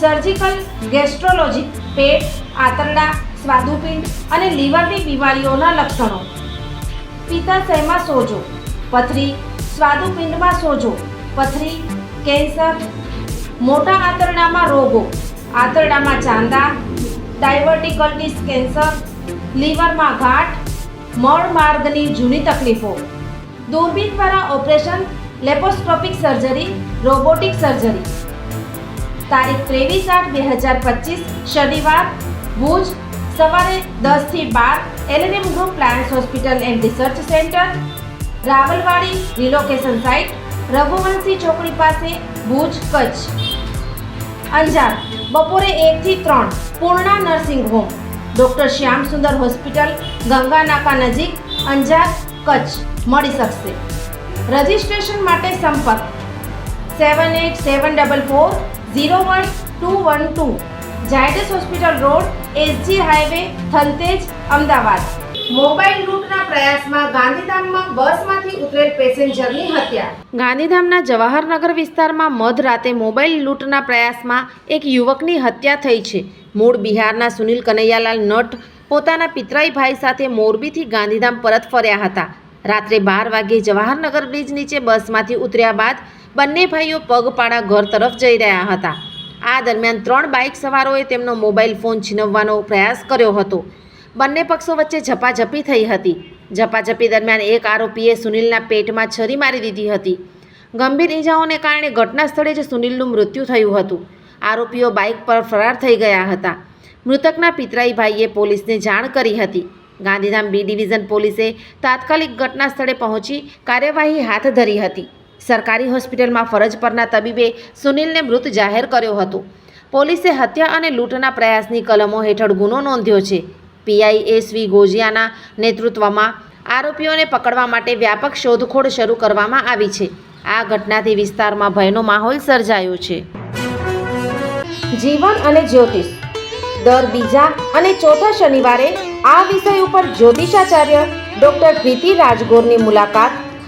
surgical gastrology પેટ આંતરડા સ્વાદુપિંડ અને લીવરની બીમારીઓના લક્ષણો. પિત્તાશયમાં સોજો? પથરી, સ્વાદુપિંડમાં સોજો. પથરી, કેન્સર. મોટા આંતરડામાં રોગો. આંતરડામાં ચાંદા ડાયવર્ટિકલ્ટીસ કેન્સર લીવરમાં ગાંઠ મળ માર્ગની જૂની તકલીફો. દૂરબીન દ્વારા operation laparoscopic surgery robotic surgery તારીખ ત્રેવીસ આઠ બે હજાર પચીસ, શનિવાર, ભુજ, સવારે દસથી બાર LNM group plans hospital and research centre Rawalwadi relocation site Raghuvanshi ચોકડી પાસે, ભુજ, કચ્છ. અંજાર, બપોરે એકથી ત્રણ, Purna nursing home, doctor Shyam Sundar hospital, Ganga Naka નજીક, અંજાર, કચ્છ. મળી શકશે. રજિસ્ટ્રેશન માટે સંપર્ક, seven eight seven double four zero one two one two Zydus hospital road SG highway Thaltej Ahmedabad. Mobile લૂંટના પ્રયાસમાં ગાંધીધામમાં બસમાંથી ઉતરેલ પેસેન્જરની હત્યા. ગાંધીધામના જવાહરનગર વિસ્તારમાં મધરાતે મોબાઈલ લૂંટના પ્રયાસમાં એક યુવકની હત્યા થઈ છે. મૂળ બિહારના સુનિલ કનૈયાલાલ નટ પોતાના પિતરાઈ ભાઈ સાથે મોરબીથી ગાંધીધામ પરત ફર્યા હતા. રાત્રે બાર વાગ્યે જવાહરનગર બ્રિજ નીચે બસમાંથી ઉતર્યા બાદ બંને ભાઈઓ પગપાળા ઘર તરફ જઈ રહ્યા હતા. આ દરમિયાન ત્રણ બાઇક સવારોએ તેમનો મોબાઈલ ફોન છીનવવાનો પ્રયાસ કર્યો હતો. બંને પક્ષો વચ્ચે ઝપાઝપી થઈ હતી. ઝપાઝપી દરમિયાન એક આરોપીએ સુનિલના પેટમાં છરી મારી દીધી હતી. ગંભીર ઇજાઓને કારણે ઘટના સ્થળે જ સુનિલનું મૃત્યુ થયું હતું. આરોપીઓ બાઇક પર ફરાર થઈ ગયા હતા. મૃતકના પિતરાઈ ભાઈએ પોલીસને જાણ કરી હતી. ગાંધીધામ બી ડિવિઝન પોલીસે તાત્કાલિક ઘટના સ્થળે પહોંચી કાર્યવાહી હાથ ધરી હતી. સરકારી હોસ્પિટલમાં ફરજ પરના તબીબે સુનિલને મૃત જાહેર કર્યો હતો. પોલીસે હત્યા અને લૂંટના પ્રયાસની કલમો હેઠળ ગુનો નોંધ્યો છે. પીઆઈ એસવી ગોજિયાના નેતૃત્વમાં આરોપીઓને પકડવા માટે વ્યાપક શોધખોળ શરૂ કરવામાં આવી છે. આ ઘટનાથી વિસ્તારમાં ભયનો માહોલ સર્જાયો છે. જીવન અને જ્યોતિષ. દર બીજા અને ચોથા શનિવારે આ વિષય ઉપર જ્યોતિષાચાર્ય ડોક્ટર પ્રીતિ રાજગોરની મુલાકાત